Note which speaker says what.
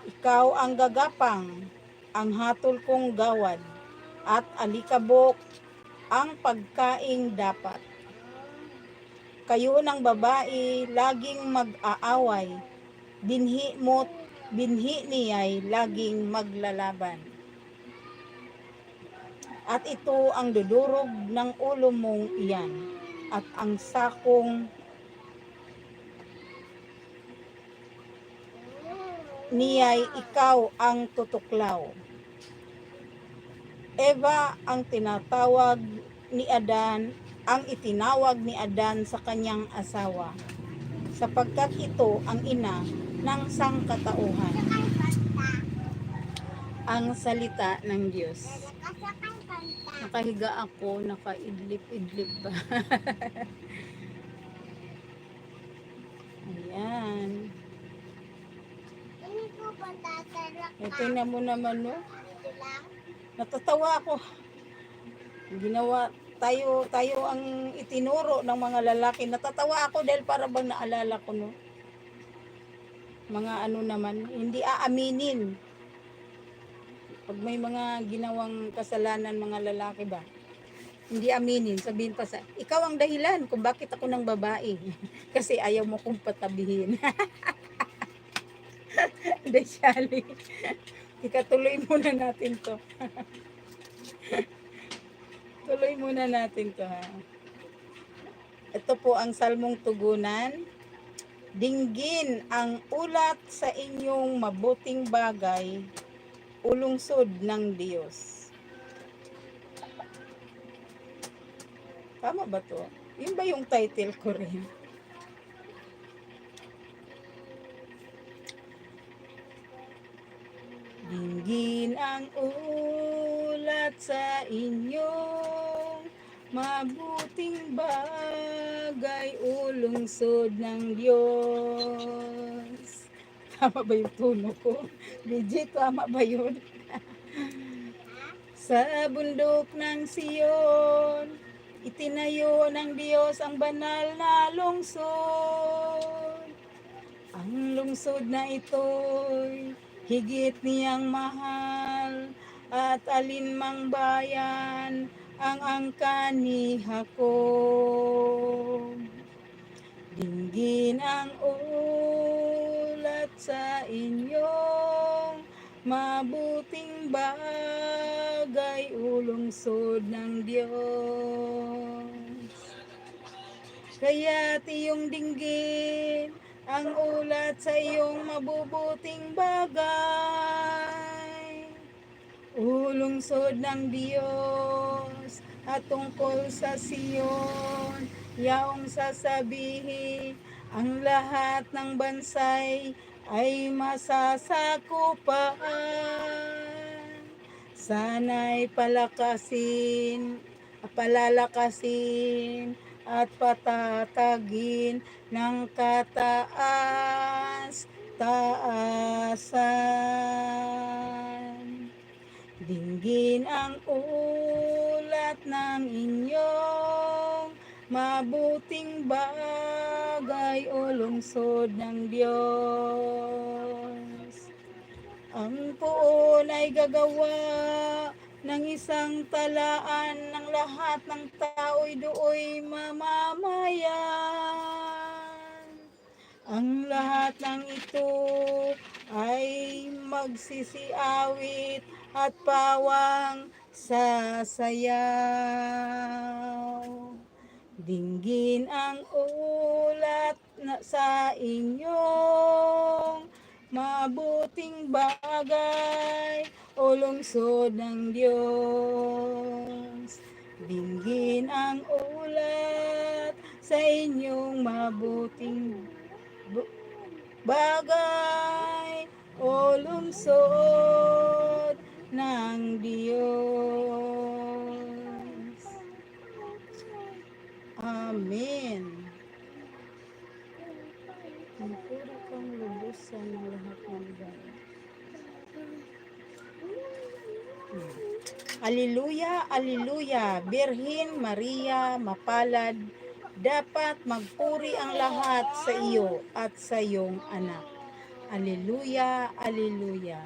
Speaker 1: Ikaw ang gagapang, ang hatol kong gawad, at alikabok ang pagkaing dapat. Kayo ng babae, laging mag-aaway, binhi mo't binhi niya'y laging maglalaban. At ito ang dudurog ng ulo mong iyan, at ang sakong niya'y ikaw ang tutuklaw. Eva ang tinatawag ni Adan, ang itinawag ni Adan sa kanyang asawa, sapagkat ito ang ina ng sangkatauhan, ang salita ng Diyos. Nakahiga ako, nakaidlip-idlip ba? Ayan.
Speaker 2: Ini ko ba
Speaker 1: E, tingnan mo naman, no? Natatawa ako. Ginawa, tayo, tayo ang itinuro ng mga lalaki. Natatawa ako dahil para bang naalala ko, no? Mga ano naman, hindi aaminin. Pag may mga ginawang kasalanan mga lalaki ba, hindi aminin, sabihin pa sa, ikaw ang dahilan kung bakit ako ng babae. Kasi ayaw mo kong patabihin. Hindi, Shali. Ika, tuloy muna natin to. tuloy muna natin to, ha. Ito po ang salmong tugunan. Dinggin ang ulat sa inyong mabuting bagay, ulungsod ng Diyos. Tama ba to? Yun ba yung title ko rin? Dinggin ang ulat sa inyong mabuting bagay ulungsod ng Diyos. Tama ba yung tono ko? Legit, tama ba yun? sa bundok ng Siyon, itinayo ng Diyos ang banal na lungsod. Ang lungsod na ito'y higit niyang mahal at alinmang bayan ang angkaniha ko. Dinggin ang ulat sa inyong mabuting bagay ulungsod ng Diyos. Kaya't iyong dinggin ang ulat sa iyong mabubuting bagay. Ulungsod ng Diyos at tungkol sa Siyon, yaong sasabihin, ang lahat ng bansay ay masasakupan. Sana'y palakasin, palalakasin at patatagin ng kataas taasan. Dinggin ang ulat ng inyong mabuting bagay o lungsod ng Diyos. Ang poon ay gagawa ng isang talaan ng lahat ng tao'y dooy mamamayan. Ang lahat ng ito ay magsisiawit at pawang sasayaw. Dinggin ang ulat na sa inyong mabuting bagay o lungsod ng Diyos. Dinggin ang ulat sa inyong mabuting bu- bagay o lungsod ng Diyos. Amen. Ang puro kang lubusan ng lahat ng bagay. Aliluya, aliluya, Birhin Maria, mapalad, dapat magpuri ang lahat sa iyo at sa iyong anak. Aleluya, aleluya.